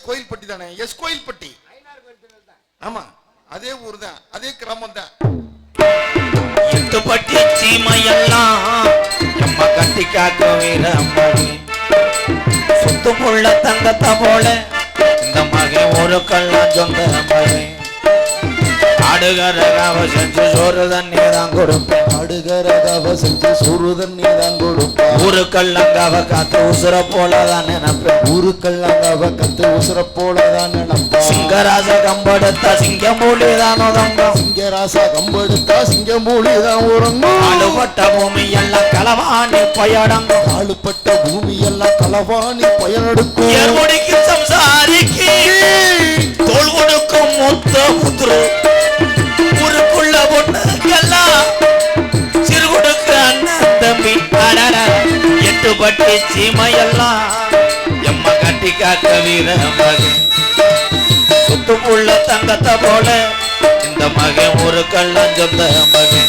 S Kovilpatti தானே? Yes Kovilpatti. ஆமா அதே ஊர் தான் அதே கிராமம் தான். எட்டுப்பட்டி சீமையெல்லாம் எம்ம கட்டி காக்க வீரமணி. சுத்துமுள்ள தங்கத்தை போல இந்த மகன் ஒரு கல்லாம் சொந்த மகன் ஆடுகரகாவ செஞ்சு சோறு தண்ணி தான் கொடுப்பேன். அடுகரகாவ செஞ்சு சோறு தண்ணி தான் கொடுப்பா ஊரு கள்ளங்காவ காத்து உசுர போல தான் நினைப்பேன் ஊருக்கெல்லாம் கத்து உசுர போலதான் நினைப்பா சிங்கராச கம்பெடுத்த சிங்கமூலி தான் உதங்கும் சிங்கராசா கம்பெடுத்தா சிங்கமூலி தான் உறங்கும். ஆளுபட்ட பூமி எல்லாம் களவாணி பயடங்கும். ஆளுப்பட்ட பூமி எல்லாம் களவாணி பயனெடுக்கும். ஏர்முடிக்கு சம்சாரிக்கு தோல் கொடுக்கும் முத்த ஊருக்குள்ள பொண்ணுக்கெல்லாம் தம்பி அடட எட்டு பட்டி சீமையெல்லாம் எம்ம கட்டி காக்க வீர மகன் சுத்துக்குள்ள தங்கத்தை போல இந்த மகன் ஒரு கள்ளம் சொந்த மகன்.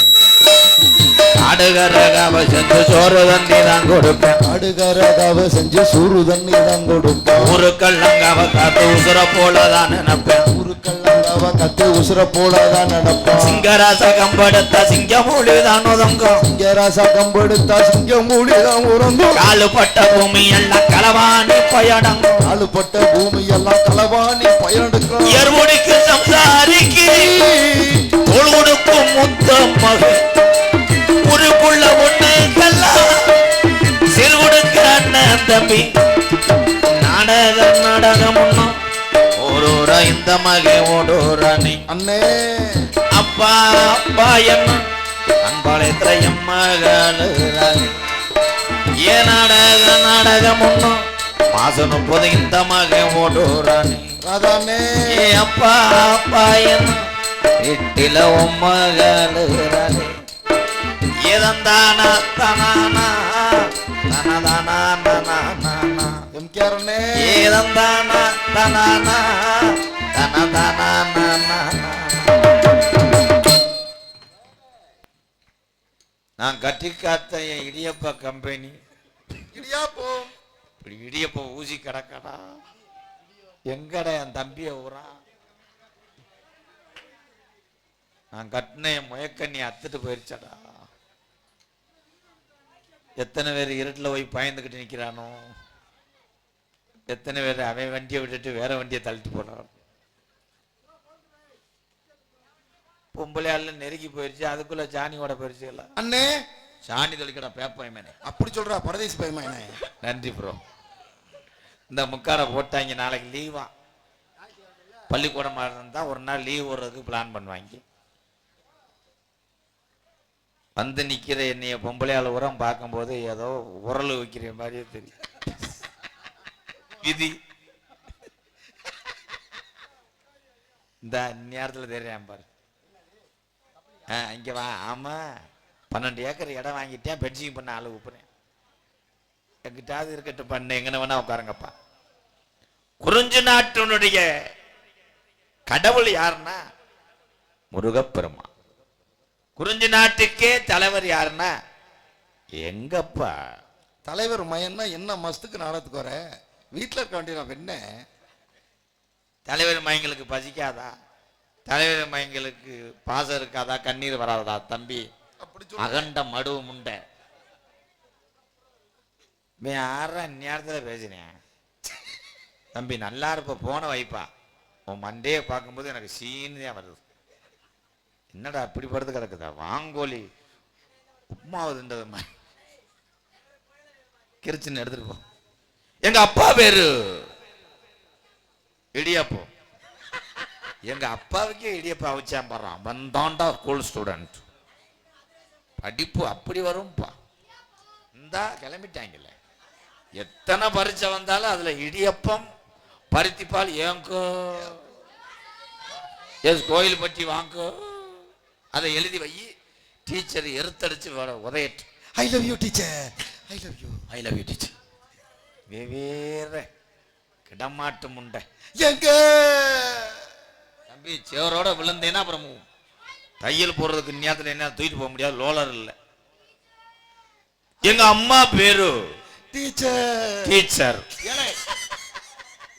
ஆடுகரகாவ செஞ்சு சோறு தண்ணி தான் கொடுப்பேன். அடுகரகாவ செஞ்சு சோறு தண்ணி தான் கொடுப்பா ஊரு கள்ளங்காவ காத்து உசுர போலதான் நினைப்பேன். ஊருக்கெல்லாம் கத்து உசுர போலதான் நடப்பா? சிங்கராச கம்பெடுத்த சிங்கமூலி தான் உதங்கும் சிங்கராசா கம்பெடுத்தா சிங்கமூலி தான் உறங்கும். காலு பட்ட பூமி எல்லாம் களவாணி பயடங்கும் ஆளுப்பட்ட பூமி எல்லாம் களவாணி பயனெடுக்கும் எருமுடிக்கு சம்சாரிக்கு தோல் கொடுக்கும் முத்த மகன். ஊருக்குள்ள ஒண்ணுக்கெல்லாம் சிறு கொடுக்க அண்ணன் தம்பி. நாடக நாடகம் ஒண்ணும் ஓரோரா இந்த மகன் ஓடோராணி அண்ணே. அப்பா அப்பா என்ன அன்பாளையத்துல எம்மகாலு ஏ நாடக நாடகம் ஒண்ணும் மாசம் முப்பது இந்த மகன் ராதாண்ணே. ஏ அப்பா அப்பா என்ன வீட்டில உம்மகாலு ஏதந்தானா தனானா தனதானா நான். கட்டி காத்த என் இடியப்ப கம்பெனி. இடியாப்பம் இப்படி இடியப்ப ஊசி கிடக்கடா. எங்கடா என் தம்பிய ஊரா? நான் கட்டின என் முயக்கண்ணி அத்துட்டு போயிருச்சடா. எத்தனை பேர் இருட்டில் போய் பயந்துக்கிட்டு நிற்கிறானோ எத்தனை பேர் அவன் வண்டியை விட்டுட்டு வேற வண்டியை தள்ளிட்டு போனான். பொம்பளையால நெருங்கி போயிருச்சு அதுக்குள்ள சாணியோட போயிருச்சு எல்லாம். அண்ணே! சாணி தொலைக்கடா பேப்பயமேனே அப்படி சொல்றா பரதேசி பயமா என்ன? நன்றி ப்ரோ இந்த முக்காடை போட்டாங்க நாளைக்கு லீவா பள்ளிக்கூடமாக இருந்தால் ஒரு நாள் லீவ் விடுறதுக்கு பிளான் பண்ணுவாங்க. வந்து நிற்கிற என்னைய பொம்பளையால் உரம் பார்க்கும்போது ஏதோ உரல் வைக்கிற மாதிரியே தெரியும் விதி இந்த நேரத்தில் தெரியாம பாரு ஆ இங்கே வா ஆமாம் பன்னெண்டு ஏக்கர் இடம் வாங்கிட்டேன் பெட்ஷிங் பண்ண ஆளு ஊப்புறேன் எங்கிட்டாவது இருக்கட்டும் பண்ண எங்கன வேணா உட்காருங்கப்பா குறிஞ்சு நாட்டினுடைய கடவுள் யாருன்னா முருகப்பெருமா குறிஞ்சி நாட்டுக்கே தலைவர் யாருன்னா எங்கப்பா தலைவர் மயன்னா என்ன மஸ்துக்கு நாடத்துக்கு வர வீட்டுல இருக்க வேண்டிய என்ன? தலைவர் மயங்களுக்கு பசிக்காதா? தலைவர் மயங்களுக்கு பாசம் இருக்காதா? கண்ணீர் வராதா தம்பி? அகண்ட மடு முண்டை. யாரா நேரத்தில் பேசுறேன் தம்பி நல்லா இருப்ப போன வைப்பா உன் மண்டையை பார்க்கும்போது எனக்கு தான் வருது. என்னடா இப்படி படுத்து கிடக்குதா? வாங்கோலி. உப்மாவதுன்றது மாதிரி கிரிச்சுன்னு எடுத்துட்டு போ. எங்க அப்பா பேரு இடியாப்போ. எங்க அப்பாவுக்கே இடியப்பா வச்சான் பாடுறான் அவன் தான்டா ஸ்கூல் ஸ்டூடெண்ட் படிப்பு அப்படி வரும்பா. இந்தா கிளம்பிட்டாங்கல்ல எத்தனை பரீட்சை வந்தாலும் அதுல இடியப்பம் பருத்திப்பால் ஏங்கோ. எஸ் கோயில் பட்டி வாங்கோ. அதை எழுதி வை. டீச்சர் எருத்தடிச்சு வர உதையட்டு I love you teacher I love you I love you teacher வெவ்வேறு கிடமாட்டு முண்டை. எங்க? தம்பி சேவரோட விழுந்தேன்னா அப்புறம் தையல் போடுறதுக்கு நேரத்தில் என்ன தூக்கிட்டு போக முடியாது லோலர் இல்லை. எங்க அம்மா பேரு? டீச்சர். டீச்சர்.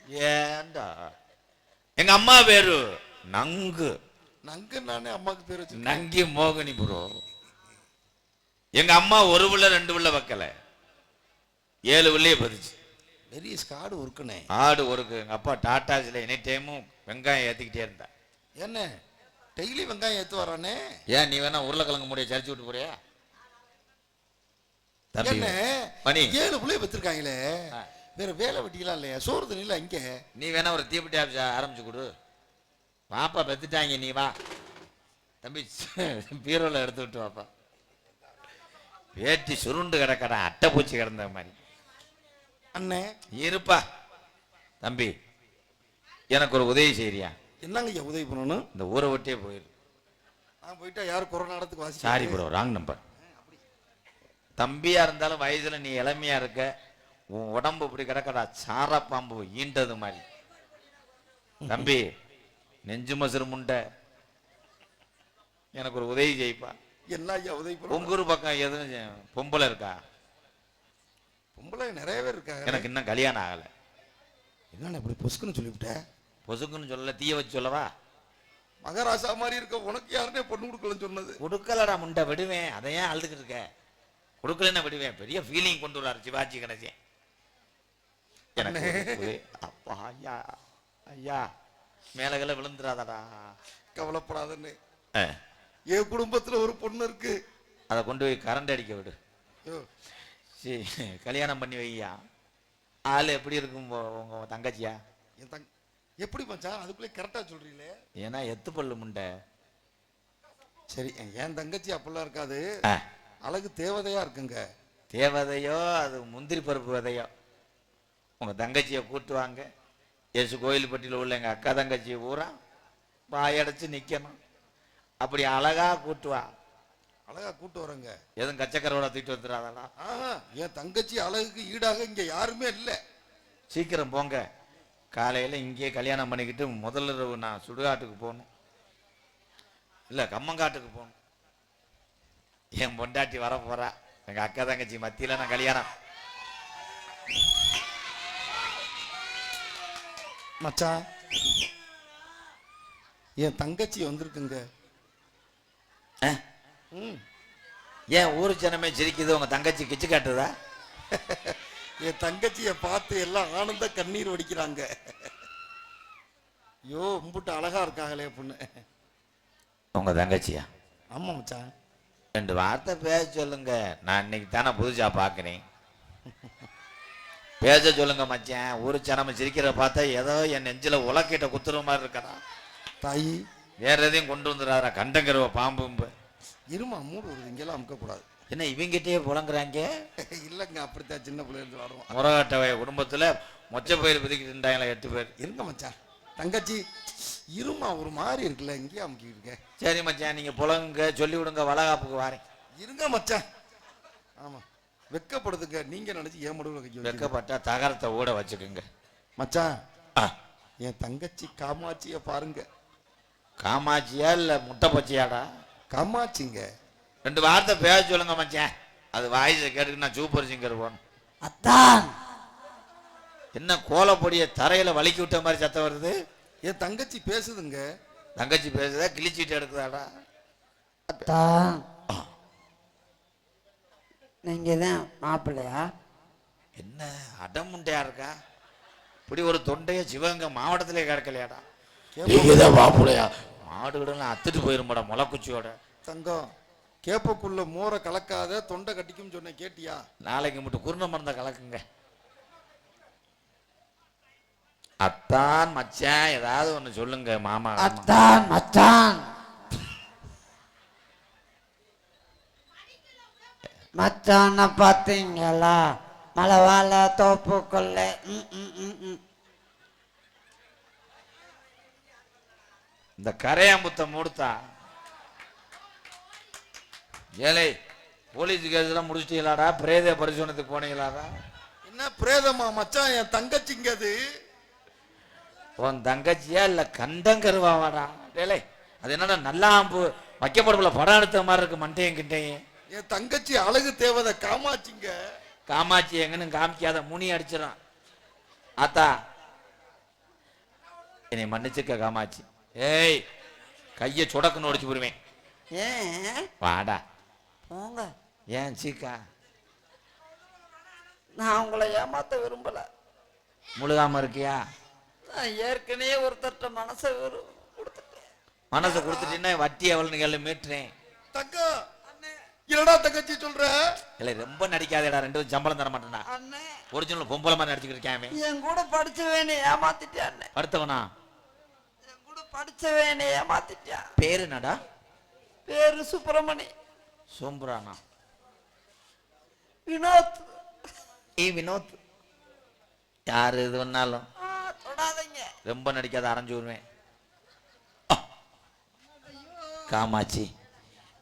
ஏன்டா எங்க அம்மா பேரு? நங்கு. நங்கு நானே அம்மாக்கு பேர் நங்கி மோகினி ப்ரோ. எங்க அம்மா ஒரு புள்ள ரெண்டு புள்ள வைக்கல. ஏழு புள்ளைய பதிச்சு பெரிய ஸ்காடு உருக்குனே. ஆடு எங்க அப்பா டாட்டாஸ்ல எனி டைமும் வெங்காயம் ஏத்திக்கிட்டே இருந்தா. என்ன? டெய்லி வெங்காயம் ஏத்து வரானே? ஏன் நீ வேணா உருளைக்கிழங்கு முடிய சரிச்சு விட்டு போறியா? தம்பி என்ன? மணி. ஏழு பிள்ளை வச்சிருக்காங்களே. வேற வேலை வெட்டிக்கலாம் இல்லையா? சோறு தண்ணில இங்க. நீ வேணா ஒரு தீப்பெட்டி ஆஃபீஸ் ஆரம்பிச்சு கொடு. வாப்பா பெத்துட்டாங்க நீ வா. தம்பி பீரோல எடுத்து விட்டு வாப்பா. வேட்டி சுருண்டு கிடக்கடா அட்டை பூச்சி கிடந்த மாதிரி. அண்ணே. இருப்பா. தம்பி எனக்கு ஒரு உதவி செய்யறியா என்னங்க ஐயா உதவி பண்ணணும்? இந்த ஊரை விட்டே போயிரு. நான் போயிட்டா யார் கொரோனா இடத்துக்கு வாசி சாரி ப்ரோ ராங் நம்பர் தம்பியா இருந்தாலும் வயசுல நீ இளமையா இருக்க. உன் உடம்பு இப்படி கிடக்கடா சாரா பாம்பு ஈண்டது மாதிரி. தம்பி நெஞ்சு மசுறு முண்டை. எனக்கு ஒரு உதவி செய்ப்பா. என்ன ஐயா உதவி உங்க ஊர் பக்கம் எதுவும் பொம்பளை இருக்கா? பொம்பளை நிறைய பேர் இருக்காங்க எனக்கு இன்னும் கல்யாணம் ஆகலை. என்னண்ணே இப்படி பொசுக்குன்னு சொல்லிவிட்ட? பொசுக்குன்னு சொல்லல தீய வச்சு சொல்லவா? மகாராஜா மாதிரி இருக்க உனக்கு யாருன்னே பொண்ணு கொடுக்கலன்னு சொன்னது. கொடுக்கலடா முண்டை விடுவேன். அதை ஏன் அழுதுகிட்டு இருக்க? கொடுக்கலன்னா விடுவேன். பெரிய ஃபீலிங் கொண்டு வர்றாரு சிவாஜி கணேசன். எனக்கு அப்பா ஐயா ஐயா. மேலகல விழுந்துடாதடா கவலைப்படாதன்னு என் குடும்பத்துல ஒரு பொண்ணு இருக்கு. அதை கொண்டு போய் கரண்ட் அடிக்க விடு. சரி கல்யாணம் பண்ணி வையா? ஆள் எப்படி இருக்கும் உங்க- தங்கச்சியா? என் தங் எப்படி மச்சான் அதுக்குள்ளே கரெக்டா சொல்றீங்களே. ஏன்னா எத்து பல்லு முண்டை. சரி என் தங்கச்சி அப்படிலாம் இருக்காது. அழகு தேவதையா இருக்குங்க. தேவதையோ அது முந்திரி பருப்பு விதையோ. உங்க தங்கச்சியை கூட்டு வாங்க. எசு கோயில்பட்டியில் உள்ள எங்க அக்கா தங்கச்சி பூரா வாயடைச்சு நிக்கணும். அப்படி அழகா கூட்டு வா. அழகா கூட்டு வரேங்க. எதுவும் கச்சக்கரோட தூக்கிட்டு வந்துடாதடா ஆஹா என் தங்கச்சி அழகுக்கு ஈடாக இங்க யாருமே இல்லை. சீக்கிரம் போங்க. காலையில இங்கேயே கல்யாணம் பண்ணிக்கிட்டு முதல்ல நான் சுடுகாட்டுக்கு போகணும். இல்ல கம்மங்காட்டுக்கு போகணும். என் பொண்டாட்டி வர போறா எங்க அக்கா தங்கச்சி மத்தியில நான் கல்யாணம். மச்சான் என் தங்கச்சி வந்திருக்குங்க. ஆ? ஏன் ஊரு ஜனமே சிரிக்குது உங்க தங்கச்சி கிச்சு காட்டுதா? என் தங்கச்சியை பார்த்து எல்லாம் ஆனந்த கண்ணீர் வடிக்கிறாங்க. ஐயோ உம்புட்டு அழகா இருக்காங்களே பொண்ணு. உங்க தங்கச்சியா? ஆமா மச்சான். ரெண்டு வார்த்தை பேச சொல்லுங்க. நான் இன்னைக்கு தானே புதுசா பாக்குறேன் பேச சொல்லுங்க மச்சான். ஊரு ஜனம சிரிக்கிற பார்த்தா ஏதோ என் நெஞ்சில உலக்கிட்ட குத்துற மாதிரி இருக்கடா. தாயி. வேற எதையும் கொண்டு வந்துடாதா கண்டங்கருவ பாம்பு இருமா மூடு வருது இங்கெல்லாம் அமுக்கக்கூடாது. என்ன இவங்கிட்டே புலங்குறாங்க? இல்லைங்க அப்படித்தான் சின்ன பிள்ளைங்க விளாடுவோம். முரகாட்டவைய குடும்பத்துல மொச்ச பயிர் பிதிக்கிட்டு இருந்தாங்களா எட்டு பேர். இருங்க மச்சான். தங்கச்சி இருமா ஒரு மாதிரி இருக்குல்ல இங்கேயே இருக்க. சரி மச்சான் நீங்க புலங்குங்க சொல்லி விடுங்க வளகாப்புக்கு வாரேன். இருங்க மச்சான். ஆமா. வெக்கப்படுதுங்க நீங்க நினைச்சு ஏன் முடிவு வைக்க வெக்கப்பட்டா தகரத்தை ஊட வச்சுக்குங்க. மச்சான் என் தங்கச்சி காமாட்சிய பாருங்க. காமாட்சியா இல்ல முட்டை பச்சையாடா? காமாட்சிங்க ரெண்டு வார்த்தை பேச சொல்லுங்க மச்சான். அது வாய்ஸை கேட்டுக்கு நான் சூப்பர் சிங்கர் போகணும். அத்தான் என்ன கோலப்பொடிய தரையில வலிக்கி விட்ட மாதிரி சத்தம் வருது? என் தங்கச்சி பேசுதுங்க. தங்கச்சி பேசுதா கிழிச்சிட்டு எடுக்குதாடா. அத்தான் நீங்க தான் மாப்பிள்ளையா? என்ன அடமுண்டையா இருக்கா? இப்படி ஒரு தொண்டைய சிவகங்கை மாவட்டத்திலே கிடக்கலையாடா. மாப்பிள்ளையா? மாடுகள்லாம் அத்துட்டு போயிருமாடா முளைக்குச்சியோட. தங்கம் கேப்பக்குள்ள மோரை கலக்காத தொண்டை கட்டிக்கும் சொன்னேன் கேட்டியா? நாளைக்கு மட்டும் குருண மருந்த கலக்குங்க. அத்தான் மச்சான் ஏதாவது ஒண்ணு சொல்லுங்க மாமா. அத்தான் மச்சான். மச்சான பார்த்தீங்களா? மலை வாழ தோப்புக்குள்ள. ம், ம், ம், ம். இந்த கரையாம்புத்த மூடுத்தா? ஏழை போலீஸ் கேஸ்லாம் முடிச்சிட்டீங்களாடா? பிரேத பரிசோதனத்துக்கு போனீங்களாடா? என்ன பிரேதமா மச்சான்? என் தங்கச்சிங்க அது. உன் தங்கச்சியா இல்ல கண்டங்கருவாவாடா? டேலே அது என்னடா நல்லாம்பு வைக்கப்படப்புல படம் எடுத்த மாதிரி இருக்கு மண்டையும் கிட்டையும் என் தங்கச்சி அழகு தேவதை காமாட்சிங்க காமாட்சி எங்கன்னு காமிக்காத முனி அடிச்சிடும். ஆத்தா என்னை மன்னிச்சுக்க காமாச்சி ஏய் கையை சுடக்குன்னு உடைச்சு போடுவேன். ஏன்? வாடா. போங்க. ஏன் சீக்கா? நான் உங்களை ஏமாத்த விரும்பல. முழுகாம இருக்கியா? நான் ஏற்கனவே ஒருத்தர்ட்ட மனசை கொடுத்துட்டேன். மனசை கொடுத்துட்டீங்கன்னா வட்டி எவ்வளோன்னு கேள்வி மீட்டுறேன். தங்கம் என்னடா தங்கச்சி சொல்ற? இல்லை ரொம்ப நடிக்காதேடா ரெண்டு பேரும் சம்பளம் தர மாட்டேன்டா. அண்ணே. ஒரிஜினல் பொம்பளை மாதிரி நடிச்சுக்கிட்டு இருக்காமே என் கூட படிச்சவேனே ஏமாத்திட்டேன் கூட படிச்சவேனே ஏமாத்திட்டான் பேரு என்னடா? பேரு சுப்பிரமணி. சோம்புரானா வினோத். ஏ வினோத். யாரு இது பண்ணாலும் தொடாதீங்க. ரொம்ப நடிக்காத அரைஞ்சு விடுவேன். காமாட்சி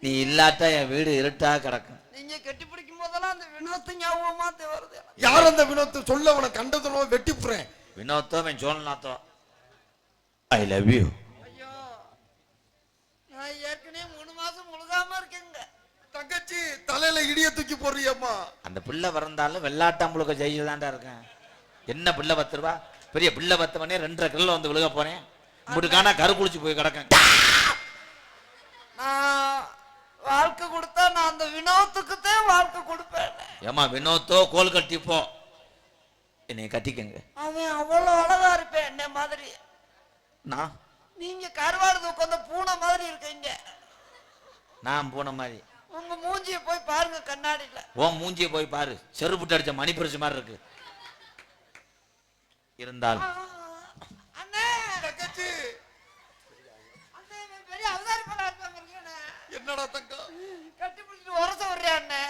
நீ இல்லாட்டா என் வீடு இருட்டா கிடக்கும். நீங்க கட்டி பிடிக்கும் போதெல்லாம் அந்த வினோத் ஞாபகமா வருது. யார் அந்த வினோத்து? சொல்ல அவனை கண்டதுனோ வெட்டி புறேன் வினோத்தோ அவன் சோழநாத்தோ. ஐ லவ் யூ நான் ஏற்கனவே மூணு மாசம் முழுகாம இருக்கேங்க. தங்கச்சி தலையில இடிய தூக்கி போடுறியம்மா. அந்த பிள்ளை பிறந்தாலும் வெள்ளாட்டாம்புழுக்க ஜெயிச்சு தான்டா இருக்கேன். என்ன பிள்ளை பத்து ரூபா பெரிய பிள்ளை பத்து மணி ரெண்டரை கிலோ வந்து விழுக போறேன். முடுக்கானா கரு குளிச்சு போய் கிடக்கேன். நான் வாழ்க்கை கொடுத்தா நான் அந்த வினோத்துக்கு தான் வாழ்க்கை கொடுப்பேன். ஏமா வினோத்தோ கோல் கட்டி போ என்னை கட்டிக்கங்க. அவன் அவ்வளவு அழகா இருப்பேன் என்ன மாதிரி. நான்? நீங்க கருவாடு உட்காந்த பூனை மாதிரி இருக்கீங்க. நான் போன மாதிரி. உங்க மூஞ்சிய போய் பாருங்க கண்ணாடியில. உன் மூஞ்சிய போய் பாரு. செருப்புட்டு அடிச்ச மணி பரிசு மாதிரி இருக்கு. இருந்தால் அண்ணே! தங்கச்சி! அண்ணே இவன் பெரிய அவதாரி படம் இருப்பாங்க இருக்கேனே. என்னடா தங்கம்? கட்டி பிடிச்சிட்டு உரச விடுறியா அண்ணே?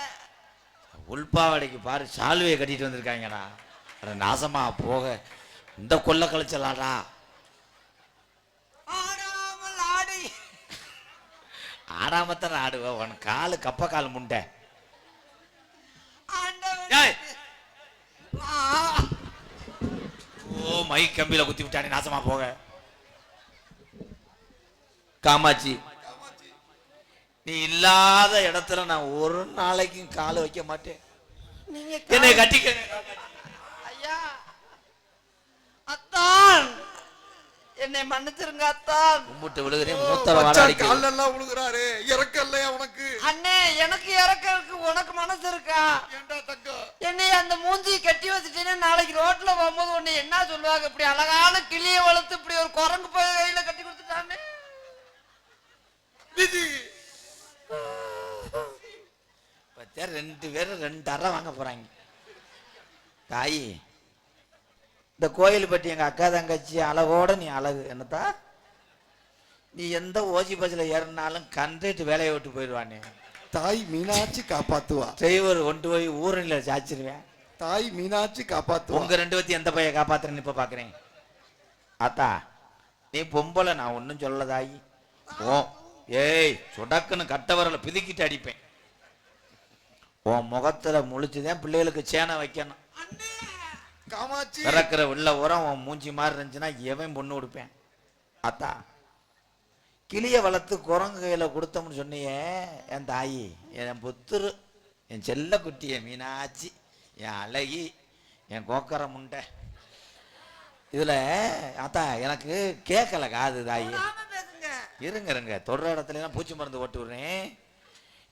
உள்பாவடைக்கு பாரு சால்வையை கட்டிட்டு வந்திருக்காங்கடா. அட நாசமா போக. இந்த கொல்ல கழிச்சலாடா ஆடாமல் ஆடி ஆடாமத்தான் ஆடுவ உன் காலு கப்ப கால் முண்டை. ஓ மை கம்பியில குத்தி விட்டானே நாசமா போக. காமாட்சி. நீ இல்லாத இடத்துல நான் ஒரு நாளைக்கும் காலை வைக்க மாட்டேன். என்னை கட்டிக்க. ஐயா அத்தான். என்னை மன்னிச்சிருங்க அத்தான் கும்பிட்டு விழுகிறேன் மூத்தல வாட மச்சான் அடிக்க கால்ல எல்லாம் விழுகிறாரு இறக்க இல்லையா உனக்கு? அண்ணே எனக்கு இறக்கறதுக்கு உனக்கு மனசு இருக்கா? ஏண்டா தங்கம் என்னை அந்த மூஞ்சி கட்டி வச்சுட்டீங்கன்னா நாளைக்கு ரோட்ல போகும்போது உன்னை என்ன சொல்லுவாங்க? இப்படி அழகான கிளிய வளர்த்து இப்படி ஒரு குரங்கு போய் கையில கட்டி கொடுத்துட்டானே. விதி. பத்தியா ரெண்டு பேரும் ரெண்டு அறை வாங்க போறாங்க. தாயி இந்த கோயில் பட்டி எங்க அக்கா தங்கச்சி அழகோட நீ அழகு என்னத்தா? நீ எந்த ஓசி பஸ்ல ஏறினாலும் கண்டுட்டு வேலையை விட்டு போயிடுவானே. தாய் மீனாட்சி காப்பாத்துவா. டிரைவர் கொண்டு போய் ஊரணில சாச்சிருவேன் தாய் மீனாட்சி காப்பாத்துவா. உங்க ரெண்டு பேத்தையும் எந்த பையன் காப்பாத்துறேன்னு இப்ப பாக்குறேன். ஆத்தா நீ பொம்பளை நான் ஒன்றும் சொல்லதாயி ஓ ஏய் சொடக்குன்னு கட்ட வரல பிதுக்கிட்டு அடிப்பேன். உன் முகத்துல முழிச்சுதான் பிள்ளைகளுக்கு சேனை வைக்கணும். காமாட்சி. பிறக்கிற உள்ள உரம் உன் மூஞ்சி மாதிரி இருந்துச்சுன்னா எவன் பொண்ணு கொடுப்பேன் அத்தா கிளிய வளர்த்து குரங்கு கையில கொடுத்தோம்னு சொன்னியே என் தாயி என் புத்துரு என் செல்ல குட்டி என் மீனாட்சி என் அழகி என் கோக்கர முண்டை. இதுல அத்தா எனக்கு கேட்கல காது தாயி. இருங்க இருங்க. தொடுற இடத்துல எல்லாம் பூச்சி மருந்து போட்டு விடுறேன்.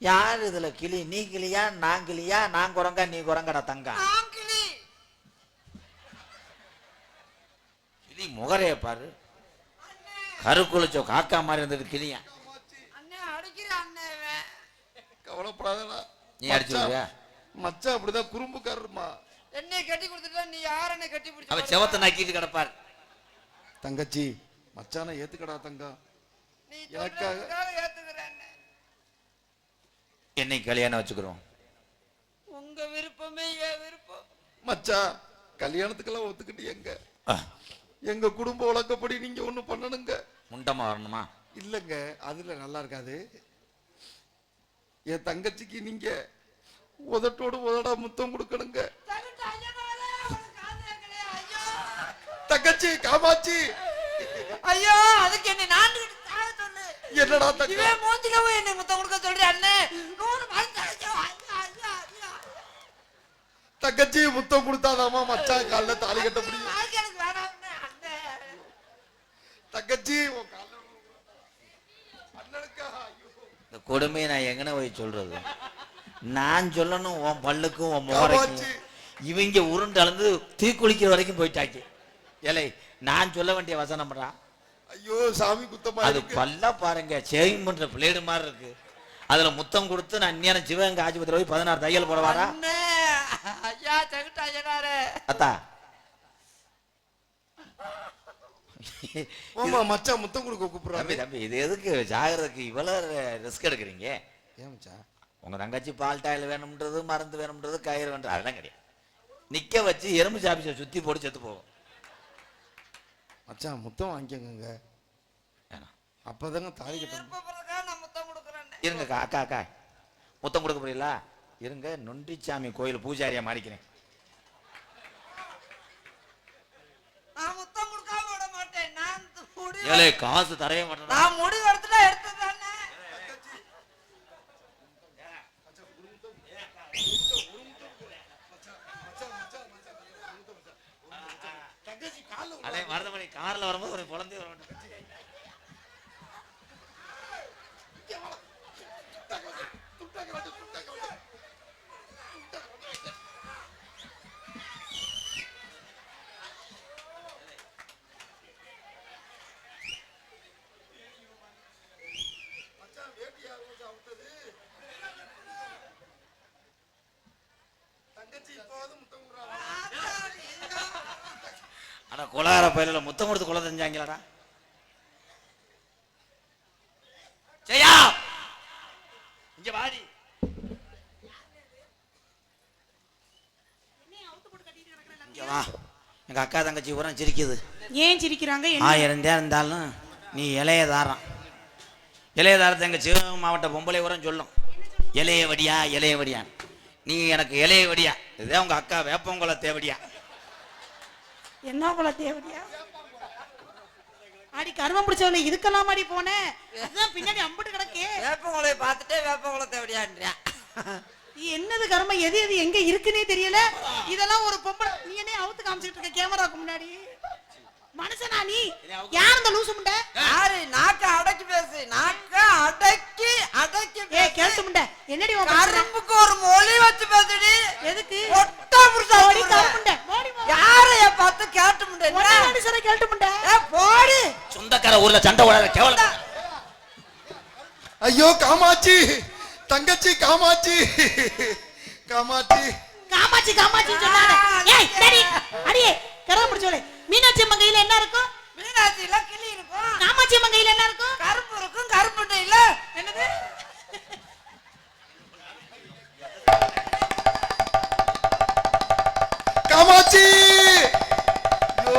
யார் இதுல கிளி? நீ கிளியா? நான் கிளியா? நான் குரங்கா? நீ குரங்கடா தங்கா கிளி கிளி முகரைய பாரு. கருக்குளிச்சோ காக்கா மாதிரி இருந்தது கிளியா. அண்ணே அடிக்கிற அண்ணே இவன். கவலைப்படாதடா. நீ அடிச்சு விடுவியா? மச்சான் அப்படிதான் குறும்புக்காரருமா. என்னை கட்டி கொடுத்துட்டா நீ யார் என்னை கட்டி அவ பிடிச்ச செவத்தை நக்கிட்டு கிடப்பார். தங்கச்சி மச்சானை ஏத்துக்கடா தங்கம். நீ எனக்காக-. என்னை கல்யாணம் வச்சுக்கிறோம்? உங்க விருப்பமே என் விருப்பம். மச்சான் கல்யாணத்துக்கெல்லாம் ஒத்துக்கிட்டு எங்க எங்க குடும்ப வழக்கப்படி நீங்க ஒண்ணு பண்ணணுங்க. முண்டமா வரணுமா இல்லங்க அதுல நல்லா இருக்காது. என் தங்கச்சிக்கு நீங்க உதட்டோடு உதடா முத்தம் கொடுக்கணுங்க. தங்கச்சி காமாட்சி. ஐயோ அதுக்கு என்ன நான் சொல்லு. என்னடா தங்கம் இவன் மூஞ்சில போய் என்னை முத்தம் கொடுக்க சொல்றேன் அண்ணே. நூறு தங்கச்சி முத்தம் கொடுத்தாதாமா மச்சான் கால்ல தாலி கட்ட முடியும் வாழ்க்கை எனக்கு வேணாம் அண்ணே, அண்ணே தங்கச்சி இந்த கொடுமையை நான் எங்கன போய் சொல்றது? நான் சொல்லணும் உன் பல்லுக்கும் உன். முகரைக்கும். இவங்க உருண்டு அளந்து தீக்குளிக்கிற வரைக்கும் போயிட்டாச்சு. ஏலே நான் சொல்ல வேண்டிய வசனம் பண்றா ஐயோ சாமி குத்தமா அது இருக்கு. பல்ல பாருங்க சேவிங் பண்ற பிளேடு மாதிரி இருக்கு. அதுல முத்தம் கொடுத்து நான் அந்நியான சிவகங்கை ஆஸ்பத்திரி போய் பதினாறு தையல் போடவாடா? அண்ணே ஐயா செகுட்டு ஐயனாரே. அத்தா ஆமா மச்சான் முத்தம் கொடுக்க தம்பி கூப்பிடுறாரு. தம்பி இது எதுக்கு? ஜாகிரதைக்கு இவ்வளவு ரிஸ்க் எடுக்கிறீங்க? ஏன் மச்சான்? உங்க தங்கச்சி பால் டாயில் வேணும்ன்றது மருந்து வேணும்ன்றது கயிறு வேணும் அதெல்லாம் கிடையாது. நிக்க வச்சு எறும்பு சாப்பிச்ச சுத்தி போட்டு செத்து போகும் மச்சான் முத்தம் வாங்கிக்கோங்க. வேணாம். அப்பதாங்க தாலி கட்டணும் இருங்க அக்கா அக்கா அக்கா. முத்தம் கொடுக்க முடியல இருங்க நொண்டிச்சாமி கோயில் பூஜாரியா மாறிக்கிறேன் நான் முத்தம் கொடுக்காம விட மாட்டேன் நான் ஏலே காசு தரவே மாட்டேன் நான் முடிவு எடுத்துட்டா எடுத்துதானே அதே மருதமணி கார்ல வரும்போது ஒரு குழந்தை வர மாட்டேன். குலார பயில முத்தம் கொடுத்து குலை தெரிஞ்சாங்களாடா ஜெயா! இங்க வாடி. வா. எங்க அக்கா தங்கச்சி பூரா சிரிக்குது. ஏன் சிரிக்கிறாங்க? ஆயிரம் தான் இருந்தாலும் நீ இளைய தாரம் இளைய தாரத்தை எங்க சிவகங்கை மாவட்ட பொம்பளை உரம் சொல்லும். இளைய வடியா இளைய வடியா நீ எனக்கு இளைய வடியா. இதுதான் உங்க அக்கா வேப்பங்குள தேவடியா என்ன போல தேவடியா அடி கருமம் பிடிச்சவனே இதுக்கெல்லாம் அடி போனேன் அதுதான் பின்னாடி அம்புட்டு கிடக்கே. வேப்பங்குளைய பார்த்துட்டே வேப்பங்குளத்தை எப்படியான்றியான் இது என்னது கர்மம் எது எது? எங்க இருக்குன்னே தெரியல. இதெல்லாம் ஒரு பொம்பளை. நீ என்ன அவுத்து காமிச்சிட்டு இருக்க கேமராக்கு முன்னாடி. மனுஷனா நீ? யார் இந்த லூசு முண்டை? யாரு? நாக்க அடக்கி பேசு. நாக்க அடக்கி அடக்கி ஏ. கேட்டு முண்டை. என்னடி? கரும்புக்கு ஒரு மொழி வச்சு பேசுடி. எதுக்கு ஒட்டா புடிச்சா ஓடி கருமுண்டை ஓடி போ. யாரைய பார்த்து கேட்டு முடியல ஒரே மனுஷனை கேட்டு முண்டை போடி சொந்தக்கார ஊர்ல சண்டை ஓடாத கேவலம். ஐயோ காமாட்சி. தங்கச்சி காமாட்சி. காமாட்சி. காமாட்சி காமாட்சி சொன்னாங்க ஏய் டேடி அடியே கருமம் பிடிச்சவளே மீனாட்சி அம்மன் கையில என்ன இருக்கும்? மீனாட்சியில கிளி இருக்கும். காமாட்சி அம்மன் கையில என்ன இருக்கும்?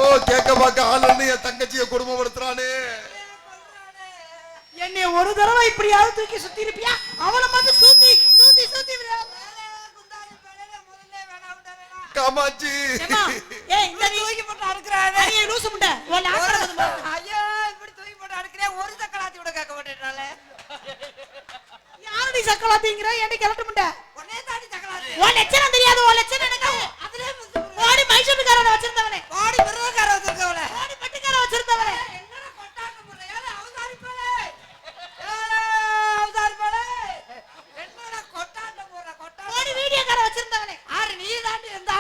ஐயோ கேட்க பார்க்க ஆளுன்னு என் தங்கச்சியை குடும்பப்படுத்துறானே என்னை ஒரு தடவை இப்படியாவது தூக்கி சுத்தி இருப்பியா அவளை மட்டும் சுத்தி சுத்தி சுத்தி ஏம்மா, ஏய், இந்த தூக்கி போட்டு அறுக்கிறானே. அடியே லூசு முண்டை. உன் பாரு. ஐயோ இப்படி தூக்கி போட்டு அறுக்கிறேன் ஒரு சக்கராத்தி கூட கேட்க மாட்டேன்றாலே யாரடி சக்கலாத்திங்கிற ஏன்டி கிளட்ட முண்டை? உடனே தாண்டி சக்கராத்தி. உன் லட்சணம் தெரியாது, உன் லட்சணம் எனக்கு. அதுலயே முத்து ஓடி மைசூர்காரனை வச்சிருந்தவனே. பாடி மிருகக்கார வச்சிருக்கவளே ஓடி பட்டிக்காரன் வச்சிருந்தவனே. என்னடா கொட்டாங்க போற ஏலே அவதாரி போலே ஏலே அவதாரி போலே என்னடா கொட்டாங்க போற கொட்டாங்க ஓடி வீடியோக்காரன் வச்சிருந்தவனே. ஆறு நீ தாண்டி இருந்தா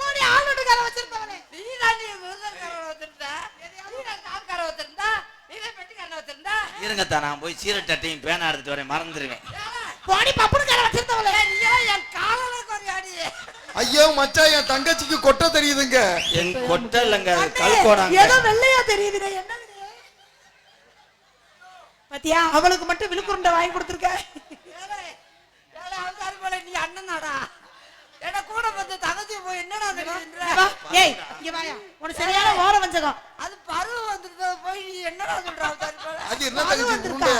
ஓடி ஆள்வீட்டுக்காரன் வச்சிருந்தவனே. நீ தாண்டி மிருகக்கார வச்சிருந்தா நீ தான் கால்கார வச்சிருந்தா நீ தான் பெட்டிக்காரன வச்சிருந்தா இருங்கத்தா நான் போய் சீரட் அட்டையும் பேனா எடுத்துட்டு வரேன் மறந்துடுவேன் ஏலே ஓடி பப்புனுக்காரன் வச்சிருந்தவளே. ஏன் என் காலில் கொரியாடி ஐயோ மச்சான் என் தங்கச்சிக்கு கொட்டை தெரியுதுங்க. என் கொட்டை இல்லைங்க கல்கோடாங்க ஏதோ வெள்ளையா தெரியுதுடா, என்னது இது? பாத்தியா அவளுக்கு மட்டும் விழுக்குருண்டை வாங்கி கொடுத்துருக்க. நீ அண்ணனாடா. என்ன கூட வந்து தங்கச்சி போய் என்னடா சொல்லின்ற வா, ஏய் இங்க வாயா. உனக்கு சரியான ஓர வஞ்சகம். அது பருவம் வந்துட்டு போய் நீ என்னடா சொல்ற அது என்ன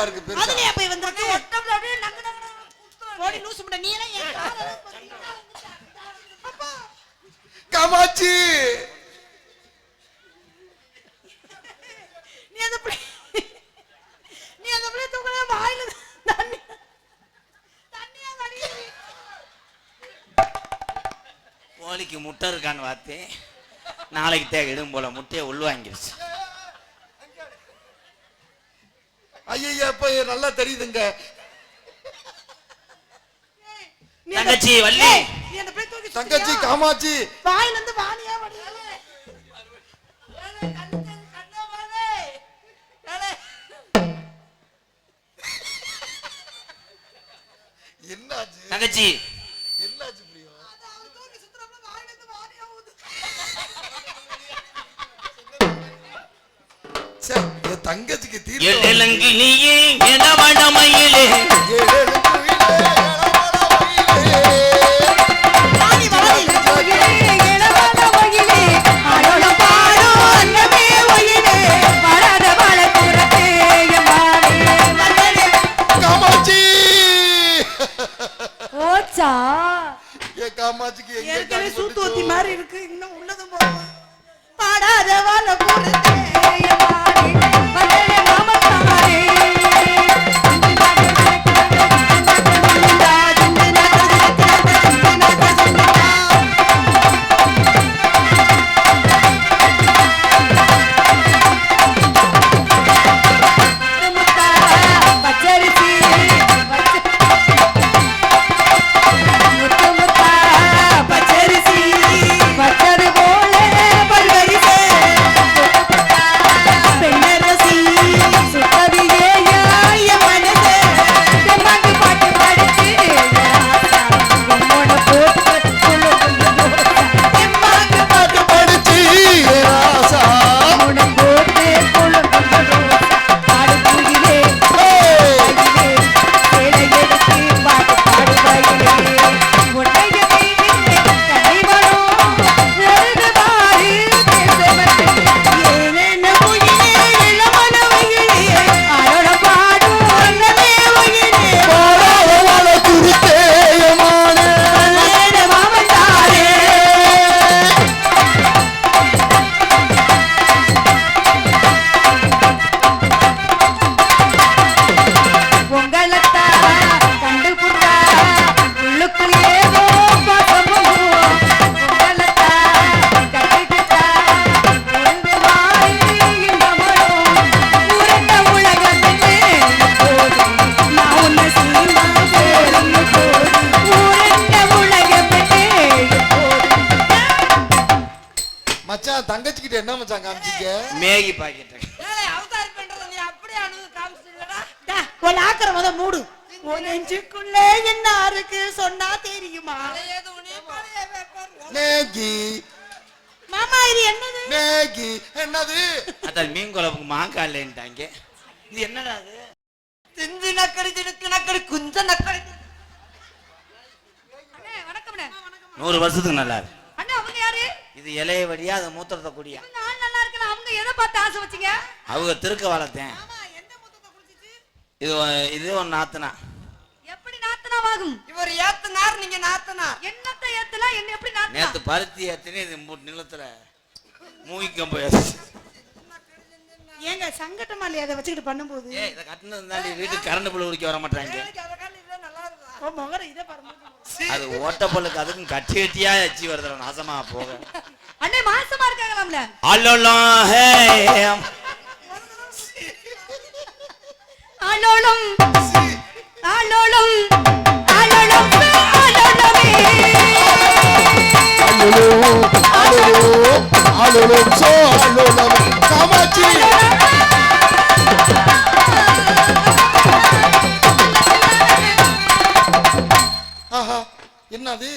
இருக்கு பெருசா? போய் வந்திருக்கு? ஒட்டம்ல அப்படியே நங்கு நங்கு நங்கு குத்துவேன். ஓடி லூசு முண்டை. நீ எல்லாம் ஏன்? அப்பா, காமாட்சி! நீ அந்த நீ அந்த பிள்ளை தூக்கல வாயில தண்ணி கோழிக்கு முட்டை இருக்கான்னு பார்த்தேன் நாளைக்கு தே இடும் போல முட்டையை உள்வாங்கிருச்சு ஐயா இப்ப நல்லா தெரியுதுங்க. தங்கச்சி, வள்ளி. தங்கச்சி? காமாட்சி. வாயில இருந்து வாணியா தங்கச்சி காமாட்சிக்கு எங்க ஏற்கனவே சூத்து பட்டுச்சோ? மாதிரி இருக்கு. இன்னும் உள்ளதும் போகும். பாடாத வாழ போறது பாக்கெட் ஆக்கிற முத மூடு. நெஞ்சுக்குள்ள என்ன இருக்கு சொன்னா தெரியுமா? மேகி. மாமா இது என்னது? மேகி. என்னது? அதான் மீன் குழம்புக்கு மாங்காய் இல்லைன்ட்டாங்க இது என்னடா அது? திஞ்சு நக்கடி திடுக்கு நக்கடி குஞ்ச நக்கடி நூறு வருஷத்துக்கு நல்லா இருக்கு. அண்ணே அவங்க யாரு? இது இலைய வழியா அது மூத்திரத்தை குடியா. இருக்கலாம் அவங்க எதை பார்த்து ஆசை வச்சீங்க? அவங்க திருக்க வளர்த்தேன். இது இது ஒன்று நாத்துனா. எப்படி நாத்தனாவாகும்? இவர் ஏத்தனார் நீங்க நாத்தனார். என்னத்தை ஏத்தலாம் என்ன எப்படி நாத்தனா? நேத்து பருத்தி ஏத்தினே இது நிலத்துல மூய்க்கம் போயாச்சு ஏங்க சங்கட்டமா இல்லையா? அதை வச்சுக்கிட்டு பண்ணும்போது? ஏய் இதை கட்டினது தாண்டி வீட்டுக்கு கரண்ட் பில் உரிக்க வர மாட்டாங்க அது ஓட்ட பொருளுக்கு அதுக்கும் கட்டி கட்டியா வச்சு வருதுல நாசமா போக. அண்ணே மாசமா இருக்காங்களாம்ல? அல்லோலாம் ஹே ஆளோளம் ஆளோளம் ஆளோளம் ஆளோளமே அலுலு அலுலு அலுலு சோ அலுலு காமாட்சி என்னது?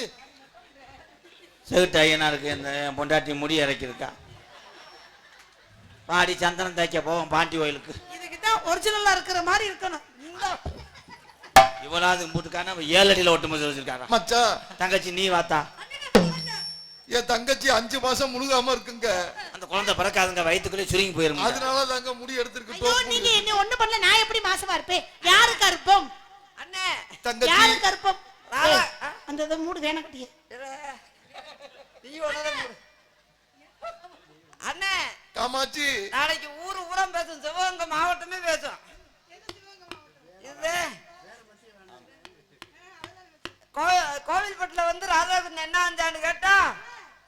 செகுட்டு ஐயனாருக்கு இந்த பொண்டாட்டி முடி இறக்கிருக்கா பாடி சந்தனம் தைக்க போவோம் பாண்டி கோயிலுக்கு. இதுக்கு தான் ஒரிஜினலா இருக்கிற மாதிரி இருக்கணும். இந்த இவ்வளவு போட்டுக்கான ஏழு அடியில் ஒட்டு மதி வச்சிருக்காங்க மச்சான் தங்கச்சி நீ வாத்தா. என் தங்கச்சி அஞ்சு மாசம் முழுகாம இருக்குங்க. அந்த குழந்தை பிறக்காதுங்க வயிற்றுக்குள்ளே சுருங்கி போயிருங்க. அதனால தாங்க முடி எடுத்திருக்கு ஐயோ நீங்க என்ன ஒண்ணு பண்ணல. நான் எப்படி மாசமா இருப்பேன்? யாரு கருப்பம்? அண்ணே தங்கச்சி. யாரு கருப்பம்? அந்த இதை மூடு வேணாம் கட்டிய. நீ ஒன்னதான் மூடு. அண்ணே காமாட்சி. நாளைக்கு ஊரு ஊரம் பேசும். சிவகங்கை மாவட்டமே பேசும். கோவில்பட்டில வந்து ராதாகிருஷ்ணன் என்ன வந்தான்னு கேட்டா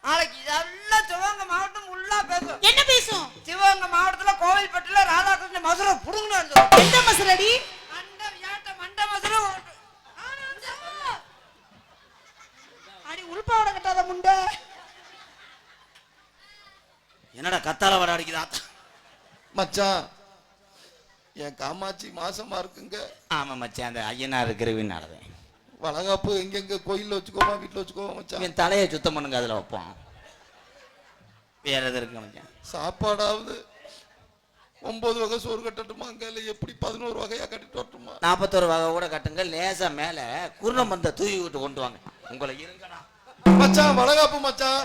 நாளைக்கு இதெல்லாம் சிவகங்கை மாவட்டம் ஃபுல்லா பேசும். என்ன பேசும்? சிவகங்கை மாவட்டத்துல கோவில்பட்டில ராதாகிருஷ்ண மதுரை புடுங்கணும் எந்த மசரடி மண்ட வியாட்ட மண்ட மதுரை அடி உள்பாவட கட்டாத முண்டை என்னடா கத்தால வட அடிக்குதா மச்சான் என் காமாட்சி மாசமா இருக்குங்க. ஆமா மச்சான் அந்த ஐயனார் இருக்கிறவின்னாலதான் வளகாப்பு எங்கெங்க கோயில்ல வச்சுக்கோமா வீட்டுல வச்சுக்கோமா மச்சான்? இவன் தலையை சுத்தம் பண்ணுங்க அதுல வைப்போம். வேற எது இருக்கு மச்சான்? சாப்பாடாவது ஒன்பது வகை சோறு கட்டட்டுமா அங்க இல்ல எப்படி பதினோரு வகையா கட்டிட்டு வரட்டுமா? நாற்பத்தோரு வகை கூட கட்டுங்க லேசா மேல குருணம் பந்த தூவி விட்டு கொண்டு வாங்க. உங்களை இருங்கடா. மச்சான் வளகாப்பு மச்சான்.